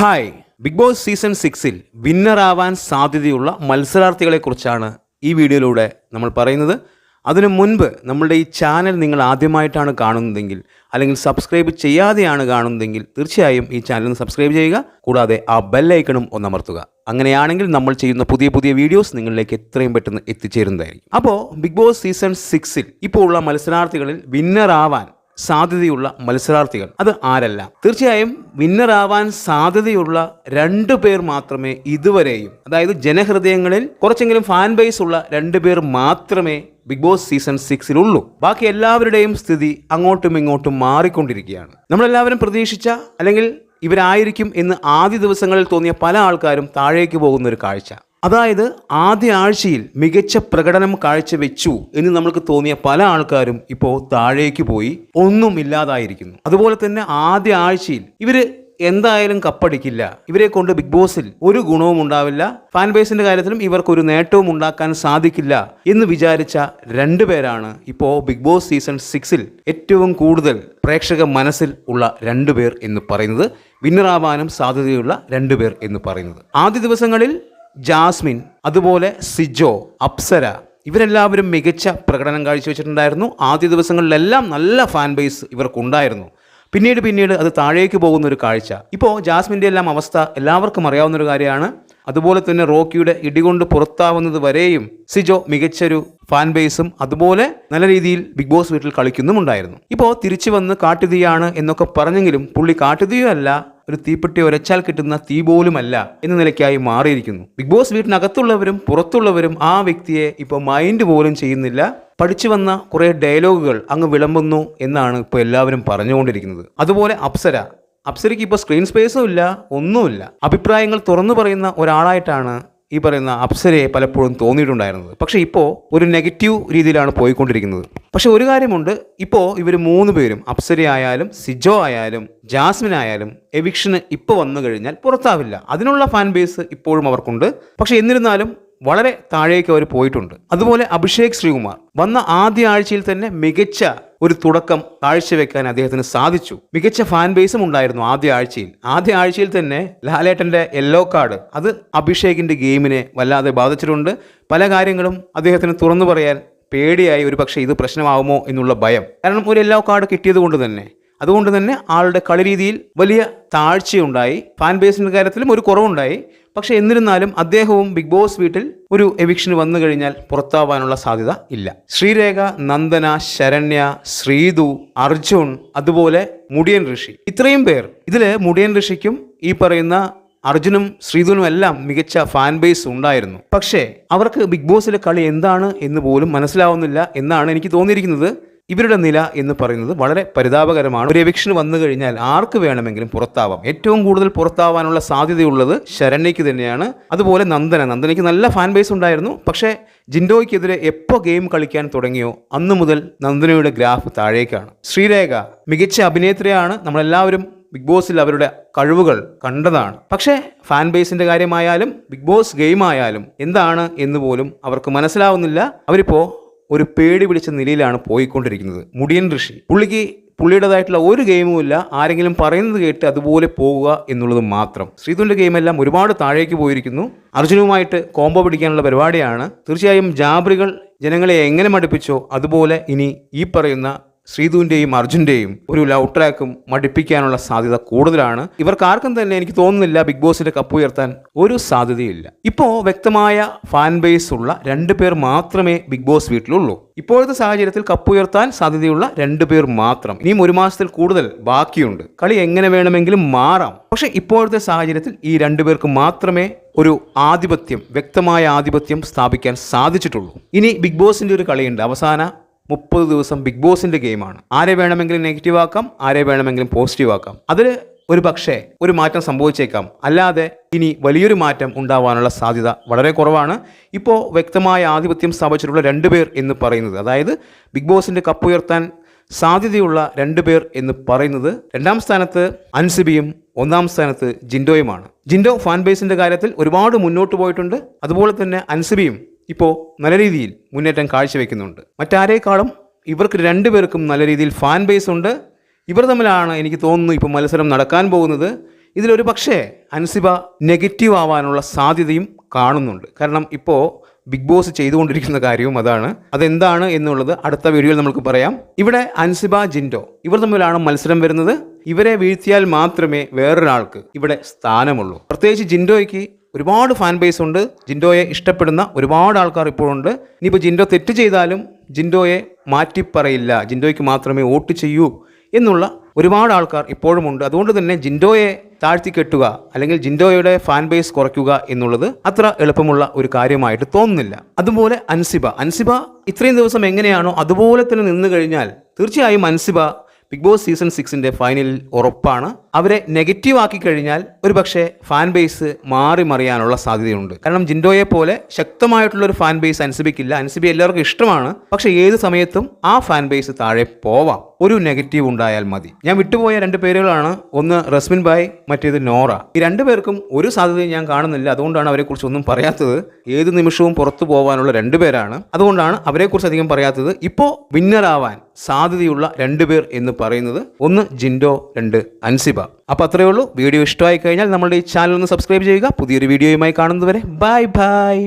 Hi big boss season സിക്സിൽ വിന്നറാവാൻ സാധ്യതയുള്ള മത്സരാർത്ഥികളെക്കുറിച്ചാണ് ഈ വീഡിയോയിലൂടെ നമ്മൾ പറയുന്നത്. അതിനു മുൻപ് നമ്മളുടെ ഈ ചാനൽ നിങ്ങൾ ആദ്യമായിട്ടാണ് കാണുന്നതെങ്കിൽ അല്ലെങ്കിൽ സബ്സ്ക്രൈബ് ചെയ്യാതെയാണ് കാണുന്നതെങ്കിൽ തീർച്ചയായും ഈ ചാനൽ സബ്സ്ക്രൈബ് ചെയ്യുക. കൂടാതെ ആ ബെല്ലൈക്കണും ഒന്നമർത്തുക അങ്ങനെയാണെങ്കിൽ നമ്മൾ ചെയ്യുന്ന പുതിയ പുതിയ വീഡിയോസ് നിങ്ങളിലേക്ക് എത്രയും പെട്ടെന്ന് എത്തിച്ചേരുന്നതായിരിക്കും. അപ്പോൾ ബിഗ് ബോസ് സീസൺ സിക്സിൽ ഇപ്പോൾ ഉള്ള മത്സരാർത്ഥികളിൽ വിന്നറാവാൻ സാധ്യതയുള്ള മത്സരാർത്ഥികൾ. അത് ആരല്ല. തീർച്ചയായും വിന്നറാവാൻ സാധ്യതയുള്ള രണ്ടു പേർ മാത്രമേ ഇതുവരെയും അതായത് ജനഹൃദയങ്ങളിൽ കുറച്ചെങ്കിലും ഫാൻ ബേസ് ഉള്ള രണ്ടു പേർ മാത്രമേ ബിഗ് ബോസ് സീസൺ സിക്സിലുള്ളൂ ബാക്കി എല്ലാവരുടെയും സ്ഥിതി അങ്ങോട്ടും ഇങ്ങോട്ടും മാറിക്കൊണ്ടിരിക്കുകയാണ്. നമ്മളെല്ലാവരും പ്രതീക്ഷിച്ച അല്ലെങ്കിൽ ഇവരായിരിക്കും എന്ന് ആദ്യ ദിവസങ്ങളിൽ തോന്നിയ പല ആൾക്കാരും താഴേക്ക് പോകുന്ന ഒരു കാഴ്ച. അതായത് ആദ്യ ആഴ്ചയിൽ മികച്ച പ്രകടനം കാഴ്ചവെച്ചു എന്ന് നമ്മൾക്ക് തോന്നിയ പല ആൾക്കാരും ഇപ്പോൾ താഴേക്ക് പോയി ഒന്നും ഇല്ലാതായിരിക്കുന്നു. അതുപോലെ തന്നെ ആദ്യ ആഴ്ചയിൽ ഇവർ എന്തായാലും കപ്പടിക്കില്ല. ഇവരെ കൊണ്ട് ബിഗ് ബോസിൽ ഒരു ഗുണവും ഉണ്ടാവില്ല. ഫാൻ ബേസിന്റെ കാര്യത്തിലും ഇവർക്ക് ഒരു നേട്ടവും ഉണ്ടാക്കാൻ സാധിക്കില്ല എന്ന് വിചാരിച്ച രണ്ടുപേരാണ് ഇപ്പോൾ ബിഗ് ബോസ് സീസൺ സിക്സിൽ ഏറ്റവും കൂടുതൽ പ്രേക്ഷക മനസ്സിൽ ഉള്ള രണ്ടുപേർ എന്ന് പറയുന്നത്. വിന്നറാവാനും സാധ്യതയുള്ള രണ്ടുപേർ എന്ന് പറയുന്നത്. ആദ്യ ദിവസങ്ങളിൽ ജാസ്മിൻ അതുപോലെ സിജോ അപ്സര ഇവരെല്ലാവരും മികച്ച പ്രകടനം കാഴ്ചവെച്ചിട്ടുണ്ടായിരുന്നു. ആദ്യ ദിവസങ്ങളിലെല്ലാം നല്ല ഫാൻ ബേസ് ഇവർക്കുണ്ടായിരുന്നു. പിന്നീട് പിന്നീട് അത് താഴേക്ക് പോകുന്ന ഒരു കാഴ്ച. ഇപ്പോൾ ജാസ്മിന്റെ എല്ലാം അവസ്ഥ എല്ലാവർക്കും അറിയാവുന്ന ഒരു കാര്യമാണ്. അതുപോലെ തന്നെ റോക്കിയുടെ ഇടികൊണ്ട് പുറത്താവുന്നത് വരെയും സിജോ മികച്ചൊരു ഫാൻ ബേസും അതുപോലെ നല്ല രീതിയിൽ ബിഗ് ബോസ് വീട്ടിൽ കളിക്കുന്നുമുണ്ടായിരുന്നു. ഇപ്പോൾ തിരിച്ചു വന്ന് കാട്ടുതീയാണ് എന്നൊക്കെ പറഞ്ഞെങ്കിലും പുള്ളി കാട്ടുതീയോ അല്ല ഒരു തീപ്പെട്ടി ഒരച്ചാൽ കിട്ടുന്ന തീ പോലുമല്ല എന്ന നിലയ്ക്കായി മാറിയിരിക്കുന്നു. ബിഗ് ബോസ് വീട്ടിനകത്തുള്ളവരും പുറത്തുള്ളവരും ആ വ്യക്തിയെ ഇപ്പോൾ മൈൻഡ് പോലും ചെയ്യുന്നില്ല. പഠിച്ചു വന്ന കുറേ ഡയലോഗുകൾ അങ്ങ് വിളമ്പുന്നു എന്നാണ് ഇപ്പോൾ എല്ലാവരും പറഞ്ഞുകൊണ്ടിരിക്കുന്നത്. അതുപോലെ അപ്സര. അപ്സരയ്ക്ക് ഇപ്പോൾ സ്ക്രീൻ സ്പേസും ഇല്ല ഒന്നുമില്ല. അഭിപ്രായങ്ങൾ തുറന്നു പറയുന്ന ഒരാളായിട്ടാണ് ഈ പറയുന്ന അപ്സരയെ പലപ്പോഴും തോന്നിയിട്ടുണ്ടായിരുന്നത്. പക്ഷേ ഇപ്പോൾ ഒരു നെഗറ്റീവ് രീതിയിലാണ് പോയിക്കൊണ്ടിരിക്കുന്നത്. പക്ഷേ ഒരു കാര്യമുണ്ട്. ഇപ്പോൾ ഇവർ മൂന്ന് പേരും അപ്സര ആയാലും സിജോ ആയാലും ജാസ്മിൻ ആയാലും എവിക്ഷന് ഇപ്പോൾ വന്നു കഴിഞ്ഞാൽ പുറത്താവില്ല. അതിനുള്ള ഫാൻ ബേസ് ഇപ്പോഴും അവർക്കുണ്ട്. പക്ഷേ എന്നിരുന്നാലും വളരെ താഴേക്ക് അവർ പോയിട്ടുണ്ട്. അതുപോലെ അഭിഷേക് ശ്രീകുമാർ. വന്ന ആദ്യ ആഴ്ചയിൽ തന്നെ മികച്ച ഒരു തുടക്കം കാഴ്ചവെക്കാൻ അദ്ദേഹത്തിന് സാധിച്ചു. മികച്ച ഫാൻ ബേസും ഉണ്ടായിരുന്നു ആദ്യ ആഴ്ചയിൽ. ആദ്യ ആഴ്ചയിൽ തന്നെ ലാലേട്ടന്റെ യെല്ലോ കാർഡ് അത് അഭിഷേകിന്റെ ഗെയിമിനെ വല്ലാതെ ബാധിച്ചിട്ടുണ്ട്. പല കാര്യങ്ങളും അദ്ദേഹത്തിന് തുറന്നു പറയാൻ പേടിയായി. ഒരു പക്ഷേ ഇത് പ്രശ്നമാവുമോ എന്നുള്ള ഭയം. കാരണം ഒരു യെല്ലോ കാർഡ് കിട്ടിയത് കൊണ്ട് തന്നെ അതുകൊണ്ട് തന്നെ ആളുടെ കളി രീതിയിൽ വലിയ താഴ്ചയുണ്ടായി. ഫാൻ ബേസിന്റെ കാര്യത്തിലും ഒരു കുറവുണ്ടായി. പക്ഷേ എന്നിരുന്നാലും അദ്ദേഹവും ബിഗ് ബോസ് വീട്ടിൽ ഒരു എവിക്ഷന് വന്നു കഴിഞ്ഞാൽ പുറത്താവാനുള്ള സാധ്യത ഇല്ല. ശ്രീരേഖ നന്ദന ശരണ്യ ശ്രീതു അർജുൻ അതുപോലെ മുടിയൻ ഋഷി. ഇത്രയും പേർ. ഇതിൽ മുടിയൻ ഋഷിക്കും ഈ പറയുന്ന അർജുനും ശ്രീധുനും എല്ലാം മികച്ച ഫാൻ ബേസ് ഉണ്ടായിരുന്നു. പക്ഷേ അവർക്ക് ബിഗ് ബോസിലെ കളി എന്താണ് എന്ന് പോലും മനസ്സിലാവുന്നില്ല എന്നാണ് എനിക്ക് തോന്നിയിരിക്കുന്നത്. ഇവരുടെ നില എന്ന് പറയുന്നത് വളരെ പരിതാപകരമാണ്. ഒരു എവിക്ഷൻ വന്നു കഴിഞ്ഞാൽ ആർക്ക് വേണമെങ്കിലും പുറത്താവാം. ഏറ്റവും കൂടുതൽ പുറത്താവാനുള്ള സാധ്യതയുള്ളത് ശരണ്യയ്ക്ക് തന്നെയാണ്. അതുപോലെ നന്ദന. നന്ദനയ്ക്ക് നല്ല ഫാൻ ബേസ് ഉണ്ടായിരുന്നു. പക്ഷേ ജിൻഡോയ്ക്കെതിരെ എപ്പോൾ ഗെയിം കളിക്കാൻ തുടങ്ങിയോ അന്നു മുതൽ നന്ദനയുടെ ഗ്രാഫ് താഴേക്കാണ്. ശ്രീരേഖ മികച്ച അഭിനേത്രിയാണ്. നമ്മളെല്ലാവരും ബിഗ് ബോസിൽ അവരുടെ കഴിവുകൾ കണ്ടതാണ്. പക്ഷേ ഫാൻ ബേസിന്റെ കാര്യമായാലും ബിഗ് ബോസ് ഗെയിം ആയാലും എന്താണ് എന്ന് പോലും അവർക്ക് മനസ്സിലാവുന്നില്ല. അവരിപ്പോൾ ഒരു പേടി പിടിച്ച നിലയിലാണ് പോയിക്കൊണ്ടിരിക്കുന്നത്. മുടിയൻ ഋഷി. പുള്ളിക്ക് പുള്ളിയുടേതായിട്ടുള്ള ഒരു ഗെയിമുമില്ല ആരെങ്കിലും പറയുന്നത് കേട്ട് അതുപോലെ പോവുക എന്നുള്ളത് മാത്രം. ശ്രീധുവിന്റെ ഗെയിമെല്ലാം ഒരുപാട് താഴേക്ക് പോയിരിക്കുന്നു. അർജുനുമായിട്ട് കോംബോ പിടിക്കാനുള്ള പരിപാടിയാണ്. തീർച്ചയായും ജാബ്രികൾ ജനങ്ങളെ എങ്ങനെ മടുപ്പിച്ചോ അതുപോലെ ഇനി ഈ പറയുന്ന ശ്രീധുവിന്റെയും അർജുന്റെയും ഒരു ലവ് ട്രാക്കും മടിപ്പിക്കാനുള്ള സാധ്യത കൂടുതലാണ്. ഇവർക്ക് ആർക്കും തന്നെ എനിക്ക് തോന്നുന്നില്ല ബിഗ് ബോസിന്റെ കപ്പ് ഉയർത്താൻ ഒരു സാധ്യതയില്ല. ഇപ്പോൾ വ്യക്തമായ ഫാൻ ബേസ് ഉള്ള രണ്ട് പേർ മാത്രമേ ബിഗ് ബോസ് വീട്ടിലുള്ളൂ. ഇപ്പോഴത്തെ സാഹചര്യത്തിൽ കപ്പ് ഉയർത്താൻ സാധ്യതയുള്ള രണ്ട് പേർ മാത്രം. ഇനിയും ഒരു മാസത്തിൽ കൂടുതൽ ബാക്കിയുണ്ട്. കളി എങ്ങനെ വേണമെങ്കിലും മാറാം. പക്ഷേ ഇപ്പോഴത്തെ സാഹചര്യത്തിൽ ഈ രണ്ടു പേർക്ക് മാത്രമേ ഒരു ആധിപത്യം വ്യക്തമായ ആധിപത്യം സ്ഥാപിക്കാൻ സാധിച്ചിട്ടുള്ളൂ. ഇനി ബിഗ് ബോസിന്റെ ഒരു കളിയുണ്ട്. അവസാന മുപ്പത് ദിവസം ബിഗ് ബോസിന്റെ ഗെയിമാണ്. ആരെ വേണമെങ്കിലും നെഗറ്റീവ് ആക്കാം ആരെ വേണമെങ്കിലും പോസിറ്റീവ് ആക്കാം. അതിൽ ഒരു പക്ഷേ ഒരു മാറ്റം സംഭവിച്ചേക്കാം. അല്ലാതെ ഇനി വലിയൊരു മാറ്റം ഉണ്ടാവാനുള്ള സാധ്യത വളരെ കുറവാണ്. ഇപ്പോൾ വ്യക്തമായ ആധിപത്യം സ്ഥാപിച്ചിട്ടുള്ള രണ്ടുപേർ എന്ന് പറയുന്നത് അതായത് ബിഗ് ബോസിന്റെ കപ്പ് ഉയർത്താൻ സാധ്യതയുള്ള രണ്ട് പേർ എന്ന് പറയുന്നത് രണ്ടാം സ്ഥാനത്ത് അൻസിബിയും ഒന്നാം സ്ഥാനത്ത് ജിൻഡോയുമാണ്. ജിൻഡോ ഫാൻ ബേസിന്റെ കാര്യത്തിൽ ഒരുപാട് മുന്നോട്ട് പോയിട്ടുണ്ട്. അതുപോലെ തന്നെ അൻസിബിയും ഇപ്പോൾ നല്ല രീതിയിൽ മുന്നേറ്റം കാഴ്ചവെക്കുന്നുണ്ട്. മറ്റാരേക്കാളും ഇവർക്ക് രണ്ടുപേർക്കും നല്ല രീതിയിൽ ഫാൻ ബേസ് ഉണ്ട്. ഇവർ തമ്മിലാണ് എനിക്ക് തോന്നുന്നു ഇപ്പോൾ മത്സരം നടക്കാൻ പോകുന്നത്. ഇതിലൊരു പക്ഷേ അൻസിബ നെഗറ്റീവ് ആവാനുള്ള സാധ്യതയും കാണുന്നുണ്ട്. കാരണം ഇപ്പോൾ ബിഗ് ബോസ് ചെയ്തുകൊണ്ടിരിക്കുന്ന കാര്യവും അതാണ്. അതെന്താണ് എന്നുള്ളത് അടുത്ത വീഡിയോയിൽ നമുക്ക് പറയാം. ഇവിടെ അൻസിബ ജിൻഡോ ഇവർ തമ്മിലാണ് മത്സരം വരുന്നത്. ഇവരെ വീഴ്ത്തിയാൽ മാത്രമേ വേറൊരാൾക്ക് ഇവിടെ സ്ഥാനമുള്ളൂ. പ്രത്യേകിച്ച് ജിൻഡോയ്ക്ക് ഒരുപാട് ഫാൻ ബേസ് ഉണ്ട്. ജിൻഡോയെ ഇഷ്ടപ്പെടുന്ന ഒരുപാട് ആൾക്കാർ ഇപ്പോഴുണ്ട്. ഇനിയിപ്പോൾ ജിൻഡോ തെറ്റ് ചെയ്താലും ജിൻഡോയെ മാറ്റിപ്പറയില്ല. ജിൻഡോയ്ക്ക് മാത്രമേ വോട്ട് ചെയ്യൂ എന്നുള്ള ഒരുപാട് ആൾക്കാർ ഇപ്പോഴുമുണ്ട് അതുകൊണ്ട് തന്നെ ജിൻഡോയെ താഴ്ത്തി കെട്ടുക അല്ലെങ്കിൽ ജിൻഡോയുടെ ഫാൻ ബേസ് കുറയ്ക്കുക എന്നുള്ളത് അത്ര എളുപ്പമുള്ള ഒരു കാര്യമായിട്ട് തോന്നുന്നില്ല. അതുപോലെ അൻസിബ. അൻസിബ ഇത്രയും ദിവസം എങ്ങനെയാണോ അതുപോലെ തന്നെ നിന്ന് കഴിഞ്ഞാൽ തീർച്ചയായും അൻസിബ ബിഗ് ബോസ് സീസൺ സിക്സിന്റെ ഫൈനലിൽ ഉറപ്പാണ്. അവരെ നെഗറ്റീവ് ആക്കി കഴിഞ്ഞാൽ ഒരു പക്ഷേ ഫാൻ ബേസ് മാറി മറിയാനുള്ള സാധ്യതയുണ്ട്. കാരണം ജിൻഡോയെ പോലെ ശക്തമായിട്ടുള്ള ഒരു ഫാൻ ബേസ് അനുസരിക്കില്ല അൻസിബി എല്ലാവർക്കും ഇഷ്ടമാണ്. പക്ഷേ ഏത് സമയത്തും ആ ഫാൻ ബേസ് താഴെ പോവാം. ഒരു നെഗറ്റീവ് ഉണ്ടായാൽ മതി. ഞാൻ വിട്ടുപോയ രണ്ട് പേരുകളാണ്. ഒന്ന് റസ്മിൻ ബായ് മറ്റേത് നോറ. ഈ രണ്ടു പേർക്കും ഒരു സാധ്യതയും ഞാൻ കാണുന്നില്ല. അതുകൊണ്ടാണ് അവരെക്കുറിച്ച് ഒന്നും പറയാത്തത്. ഏത് നിമിഷവും പുറത്തു പോകാനുള്ള രണ്ടു പേരാണ്. അതുകൊണ്ടാണ് അവരെക്കുറിച്ച് അധികം പറയാത്തത്. ഇപ്പോൾ വിന്നറാവാൻ സാധ്യതയുള്ള രണ്ടുപേർ എന്ന് പറയുന്നത് ഒന്ന് ജിൻഡോ രണ്ട് അൻസിബ. അപ്പോൾ അത്രയേ ഉള്ളൂ. വീഡിയോ ഇഷ്ടമായി കഴിഞ്ഞാൽ നമ്മളുടെ ഈ ചാനൽ ഒന്ന് സബ്സ്ക്രൈബ് ചെയ്യുക. പുതിയൊരു വീഡിയോയുമായി കാണുന്നതുവരെ. Bye bye